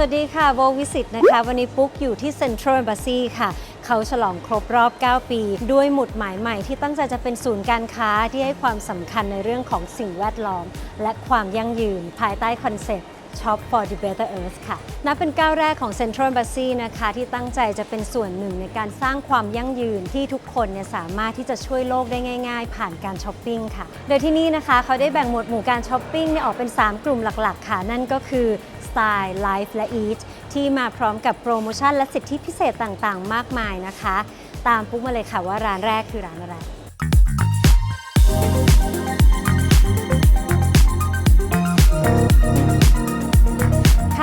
วัสดีค่ะโบวิสิตนะคะ วันนี้ปุ๊กอยู่ที่ Central Embassy ค่ะ เขาฉลองครบรอบ 9 ปี ด้วยหมุดหมายใหม่ที่ตั้งใจจะเป็นศูนย์การค้าที่ให้ความสำคัญในเรื่องของสิ่งแวดล้อม และความยั่งยืน ภายใต้คอนเซ็ปต์ Shop for the Better Earth ค่ะ นับเป็นก้าวแรกของ Central Embassy นะคะ ที่ตั้งใจจะเป็นส่วนหนึ่งในการสร้างความยั่งยืนที่ทุกคนเนี่ยสามารถที่จะช่วยโลกได้ง่าย ๆ ผ่านการช้อปปิ้งค่ะ โดยที่นี่นะคะ เขาได้แบ่งหมวดหมู่การช้อปปิ้งเนี่ยออกเป็น 3 กลุ่มหลัก ๆ ค่ะ นั่นก็คือ Style, Life และ Eat ที่มาพร้อมกับโปรโมชั่นและสิทธิพิเศษต่างๆ มากมายนะคะ ตามปุ๊กมาเลยค่ะว่าร้านแรกคือร้านอะไร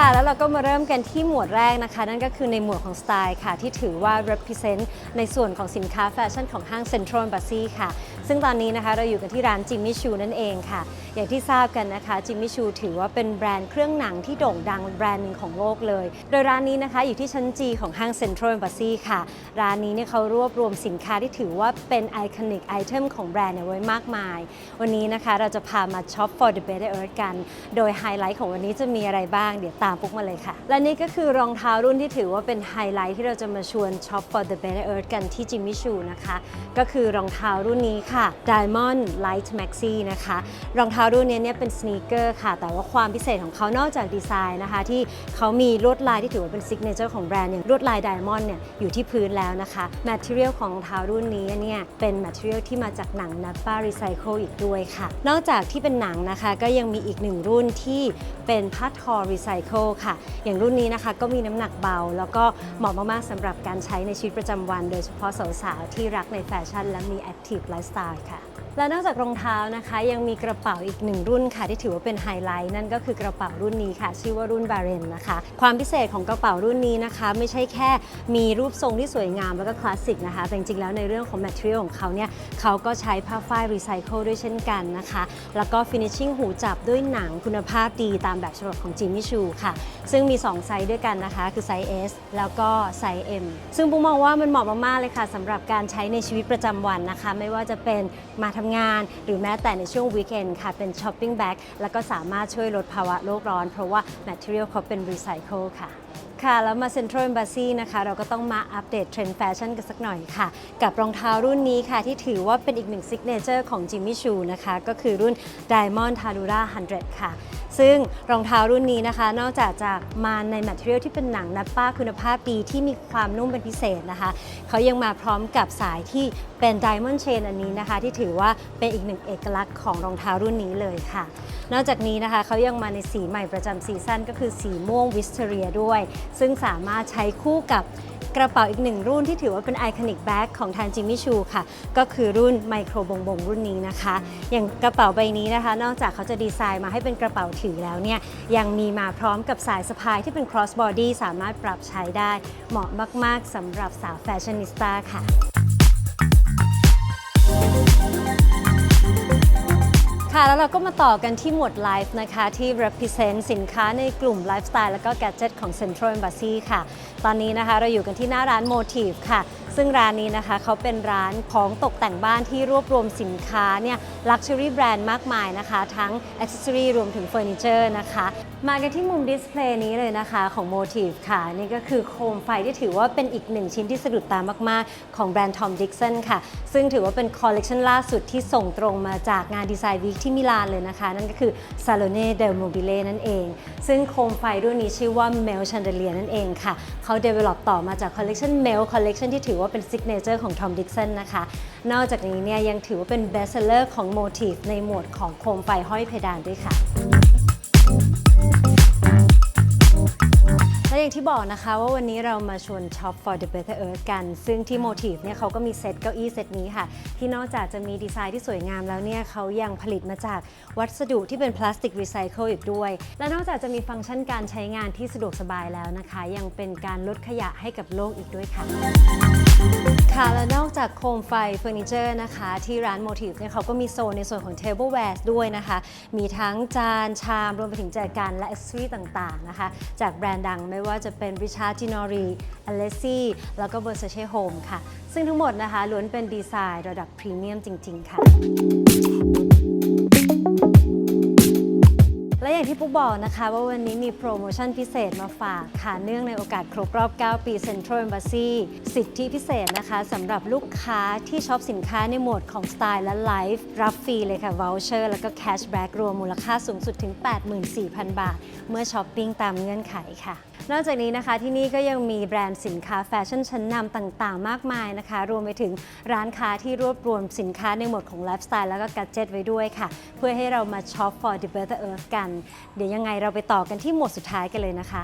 ค่ะแล้วเราก็มาเริ่มกันที่หมวดแรกนะคะ นั่นก็คือในหมวดของสไตล์ค่ะ ที่ถือว่า represent ในส่วนของสินค้าแฟชั่นของห้าง Central Embassy ค่ะ ซึ่งตอนนี้นะคะเราอยู่กันที่ร้านจิมมี่ชูนั่นเองค่ะ อย่างที่ทราบกันนะคะจิมมี่ชูถือว่าเป็นแบรนด์เครื่องหนังที่โด่งดังแบรนด์หนึ่งของโลกเลย โดยร้านนี้นะคะอยู่ที่ชั้นจีของห้าง Central Embassy ค่ะ ร้านนี้เนี่ยเขารวบรวมสินค้าที่ถือว่าเป็นไอคอนิกไอเทมของแบรนด์เนี่ยไว้มากมาย วันนี้นะคะเราจะพามาช็อป for the better earth กัน โดยไฮไลท์ของวันนี้จะมีอะไรบ้าง เดี๋ยวตามปุ๊กมาเลยค่ะ และนี่ก็คือรองเท้ารุ่นที่ถือว่าเป็นไฮไลท์ที่เราจะมาชวนช็อป for the better earth กันที่จิมมี่ชูนะคะ ก็คือรองเท้ารุ่นนี้ค่ะ Diamond Light Maxi นะคะ รองเท้ารุ่นนี้เนี่ยเป็นสนีกเกอร์ค่ะ แต่ว่าความพิเศษของเขานอกจากดีไซน์นะคะ ที่เขามีลวดลายที่ถือว่าเป็นซิกเนเจอร์ของแบรนด์อย่างลวดลาย Diamond เนี่ยอยู่ที่พื้นแล้วนะคะ Material ของรองเท้ารุ่นนี้เนี่ยเป็น Material ที่มาจากหนัง Nappa Recycle อีกด้วยค่ะ นอกจากที่เป็นหนังนะคะก็ยังมีอีกหนึ่งรุ่นที่เป็นผ้าทอรีไซเคิลค่ะ อย่างรุ่นนี้นะคะก็มีน้ำหนักเบา แล้วก็เหมาะมากๆสำหรับการใช้ในชีวิตประจำวัน โดยเฉพาะสาวๆที่รักในแฟชั่นและมีแอคทีฟไลฟ์สไตล์ค่ะ และนอกจากรองเท้านะคะ ยังมีกระเป๋าอีกหนึ่งรุ่นค่ะ ที่ถือว่าเป็นไฮไลท์นั่นก็คือกระเป๋ารุ่นนี้ค่ะ ชื่อว่ารุ่นบาเรนนะคะ ความพิเศษของกระเป๋ารุ่นนี้นะคะ ไม่ใช่แค่มีรูปทรงที่สวยงามแล้วก็คลาสสิกนะคะแต่จริงๆแล้วในเรื่องของ material ของเขาเนี่ยเขาก็ใช้ผ้าฝ้ายรีไซเคิลด้วยเช่นกันนะคะ แล้วก็ finishing หูจับด้วยหนังคุณภาพดีตามแบบฉบับของจิมมี่ชูค่ะ ซึ่งมี 2 ไซส์ด้วยกันนะคะ คือไซส์ S แล้วก็ไซส์ M ซึ่งปุ๊กมองว่ามันเหมาะมากๆเลยค่ะสำหรับการใช้ในชีวิตประจำวันนะคะ ไม่ว่าจะเป็นมาทำงาน หรือแม้แต่ในช่วงวีคเอนค่ะ เป็นช้อปปิ้งแบ็กแล้วก็สามารถช่วยลดภาวะโลกร้อน เพราะว่า Material เขาเป็นรีไซเคิลค่ะค่ะ แล้วมาเซ็นทรัลเอมบาซีนะคะเราก็ต้องมาอัปเดตเทรนด์แฟชั่นกันสักหน่อยค่ะ กับรองเท้ารุ่นนี้ค่ะ ที่ถือว่าเป็นอีกหนึ่งซิกเนเจอร์ของจิมมี่ชูนะคะ ก็คือรุ่น Diamond Tadura 100 ค่ะ ซึ่งรองเท้ารุ่นนี้นะคะ นอกจากจะมาใน material ที่เป็นหนังนัดป้าคุณภาพดีที่มีความนุ่มเป็นพิเศษนะคะ เขายังมาพร้อมกับสายที่เป็น Diamond Chain อันนี้นะคะ ที่ถือว่าเป็นอีกหนึ่งเอกลักษณ์ของรองเท้ารุ่นนี้เลยค่ะ นอกจากนี้นะคะเขายังมาในสีใหม่ประจำซีซั่นก็คือสีม่วงวิสเทเรียด้วย ซึ่งสามารถใช้คู่กับ กระเป๋าอีกหนึ่งรุ่นที่ถือว่าเป็นไอคอนิกแบ็คของทางจิมมี่ชูค่ะ ก็คือรุ่นไมโครบงบงรุ่นนี้นะคะ อย่างกระเป๋าใบนี้นะคะ นอกจากเขาจะดีไซน์มาให้เป็นกระเป๋าถือแล้วเนี่ยยังมีมาพร้อมกับสายสะพายที่เป็น cross body สามารถปรับใช้ได้ เหมาะมาก ๆสำหรับสาวแฟชั่นนิสต้าค่ะ ค่ะ แล้วเราก็มาต่อกันที่หมวดไลฟ์นะคะที่ represent สินค้าในกลุ่มไลฟ์สไตล์แล้วก็ gadget ของ Central Embassy ค่ะ ตอนนี้นะคะเราอยู่กันที่หน้าร้าน Motive ค่ะ ซึ่งร้านนี้นะคะเขาเป็นร้านของตกแต่งบ้านที่รวบรวมสินค้าเนี่ย luxury brand มากมายนะคะ ทั้ง accessory รวมถึงเฟอร์นิเจอร์นะคะ มากันที่มุมดิสเพลย์นี้เลยนะคะของ Motive ค่ะ นี่ก็คือโคมไฟที่ถือว่าเป็นอีกหนึ่งชิ้นที่สะดุดตามาก ๆ ของแบรนด์ Tom Dixon ค่ะ ซึ่งถือว่าเป็นคอลเลกชันล่าสุดที่ส่งตรงมาจากงานดีไซน์วีคที่มิลานเลยนะคะ นั่นก็คือ Salone del Mobile นั่นเอง ซึ่งโคมไฟรุ่นนี้ชื่อว่า Mel Chandelier นั่นเองค่ะเขา develop ต่อมาจากคอลเลกชัน Mel Collection ที่ถือว่าเป็น signature ของ Tom Dixon นะคะ นอกจากนี้เนี่ยยังถือว่าเป็น best seller ของ Motive ในหมวดของโคมไฟห้อยเพดานด้วยค่ะและอย่างที่บอกนะคะว่าวันนี้เรามาชวนช็อป for the better earth กัน ซึ่งที่ Motive เนี่ยเขาก็มีเซตเก้าอี้เซตนี้ค่ะ ที่นอกจากจะมีดีไซน์ที่สวยงามแล้วเนี่ยเขายังผลิตมาจากวัสดุที่เป็นพลาสติกรีไซเคิลอีกด้วย และนอกจากจะมีฟังก์ชันการใช้งานที่สะดวกสบายแล้วนะคะ ยังเป็นการลดขยะให้กับโลกอีกด้วยค่ะ ค่ะ และนอกจากโคมไฟเฟอร์นิเจอร์นะคะ ที่ร้าน Motive เนี่ยเขาก็มีโซนในส่วนของ Tableware ด้วยนะคะ มีทั้งจานชาม รวมไปถึงแจกันและ accessory ต่างๆนะคะ จากแบรนด์ดังไม่ว่าจะเป็น Richard Ginori Alessi แล้วก็ Versace Home ค่ะ ซึ่งทั้งหมดนะคะล้วนเป็นดีไซน์ระดับพรีเมียมจริง ๆ ค่ะ อย่างที่ปุ๊กบอกนะคะ ว่าวันนี้มีโปรโมชั่นพิเศษมาฝากค่ะเนื่องในโอกาสครบรอบ 9 ปี Central Embassy สิทธิพิเศษนะคะสำหรับลูกค้าที่ช็อปสินค้าในหมวดของสไตล์และไลฟ์รับฟรีเลยค่ะ voucher แล้วก็แคชแบ็กรวมมูลค่าสูงสุดถึง 84,000 บาท เมื่อช้อปปิ้งตามเงื่อนไขค่ะ นอกจากนี้นะคะที่นี่ก็ยังมีแบรนด์สินค้าแฟชั่นชั้นนำต่างๆ มากมายนะคะ รวมไปถึงร้านค้าที่รวบรวมสินค้าในหมวดของไลฟ์สไตล์แล้วก็กัจเจตไว้ด้วยค่ะ เพื่อให้เรามาช็อป for the better earth กัน เดี๋ยวยังไงเราไปต่อกันที่หมวดสุดท้ายกันเลยนะคะ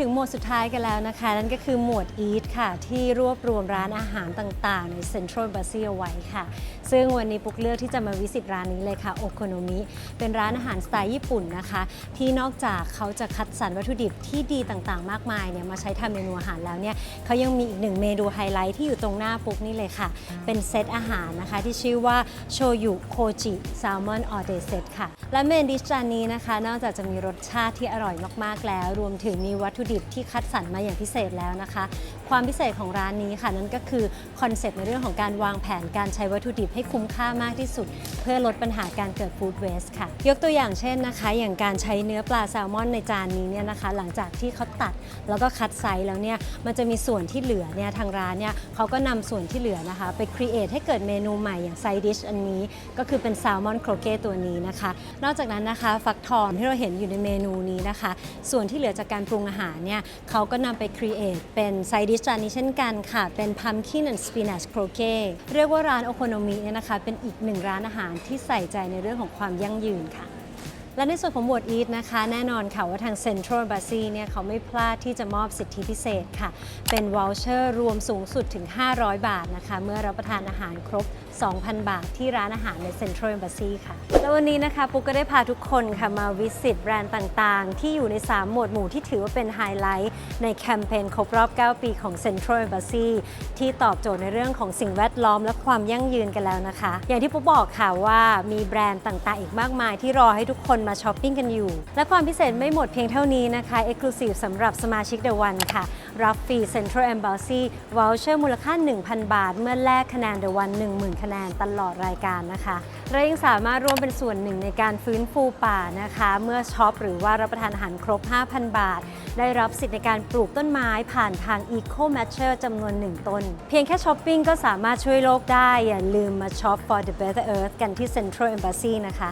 ถึงหมวดสุดท้ายกันแล้วนะคะ นั่นก็คือหมวด Eat ค่ะ ที่รวบรวมร้านอาหารต่างๆ ใน Central b a s i เอาไว้ค่ะ ซึ่งวันนี้ปุกเลือกที่จะมาวิสิตร้านนี้เลยค่ะโอโคโนมิเป็นร้านอาหารสไตล์ญี่ปุ่นนะคะ ที่นอกจากเขาจะคัดสรรวัตถุดิบที่ดีต่างๆ มากมายเนี่ยมาใช้ทำเมนูอาหารแล้วเนี่ยเขายังมีอีกหนึ่งเมนูไฮไลท์ที่อยู่ตรงหน้าปุกนี่เลยค่ะ เป็นเซตอาหารนะคะที่ชื่อว่าโชยุโคจิแซลมอนออเดเซตค่ะและเมนดิชจานนี้นะคะ นอกจากจะมีรสชาติที่อร่อยมากๆแล้ว รวมถึงมีวัตถุดิบที่คัดสรรมาอย่างพิเศษแล้วนะคะ ความพิเศษของร้านนี้ค่ะนั่นก็คือคอนเซปต์ในเรื่องของการวางแผนการใช้วัตถุดิบให้คุ้มค่ามากที่สุด เพื่อลดปัญหาการเกิดฟู้ดเวสค่ะ ยกตัวอย่างเช่นนะคะ อย่างการใช้เนื้อปลาแซลมอนในจานนี้เนี่ยนะคะ หลังจากที่เขาตัดแล้วก็คัดไซส์แล้วเนี่ยมันจะมีส่วนที่เหลือเนี่ยทางร้านเนี่ยเขาก็นำส่วนที่เหลือนะคะ ไปครีเอทให้เกิดเมนูใหม่อย่างไซดิชอันนี้ก็คือเป็นแซลมอนโครเกตตัวนี้นะคะ นอกจากนั้นนะคะ ฟักทองที่เราเห็นอยู่ในเมนูนี้นะคะ ส่วนที่เหลือจากการปรุงอาหารเนี่ยเขาก็นำไปครีเอทเป็นไซดิชจานนี้เช่นกันค่ะ เป็นพัมคิน and spinach croquet เรียกว่าร้านโอโคโนมิเนี่ยนะคะ เป็นอีกหนึ่งร้านอาหารที่ใส่ใจในเรื่องของความยั่งยืนค่ะและในส่วนของหมวดอีทนะคะ แน่นอนค่ะว่าทาง Central b a s y เนี่ยเขาไม่พลาดที่จะมอบสิทธิพิเศษค่ะ เป็นว o ลเชอร์รวมสูงสุดถึง 500 บาทนะคะ เมื่อรับประทานอาหารครบ2,000 บาทที่ร้านอาหารใน Central Embassy ค่ะ แล้ววันนี้นะคะปุ๊กก็ได้พาทุกคนค่ะมาวิสิตแบรนด์ต่างๆ ที่อยู่ใน 3 หมวดหมู่ที่ถือว่าเป็นไฮไลท์ในแคมเปญครบรอบ 9 ปีของ Central Embassy ที่ตอบโจทย์ในเรื่องของสิ่งแวดล้อมและความยั่งยืนกันแล้วนะคะ อย่างที่ปุ๊กบอกค่ะว่ามีแบรนด์ต่างๆ อีกมากมายที่รอให้ทุกคนมาช้อปปิ้งกันอยู่ และความพิเศษไม่หมดเพียงเท่านี้นะคะ Exclusive สำหรับสมาชิก The One ค่ะ รับฟรี Central Embassy Voucher มูลค่า 1,000 บาท เมื่อแลกคะแนน The One 10,000 คะแนนตลอดรายการนะคะและยังสามารถร่วมเป็นส่วนหนึ่งในการฟื้นฟูป่านะคะ เมื่อช็อปหรือว่ารับประทานอาหารครบ 5,000 บาท ได้รับสิทธิ์ในการปลูกต้นไม้ผ่านทาง Eco Matcher จำนวน 1 ต้น เพียงแค่ช้อปปิ้งก็สามารถช่วยโลกได้ อย่าลืมมาช็อป for the better earth กันที่ Central Embassy นะคะ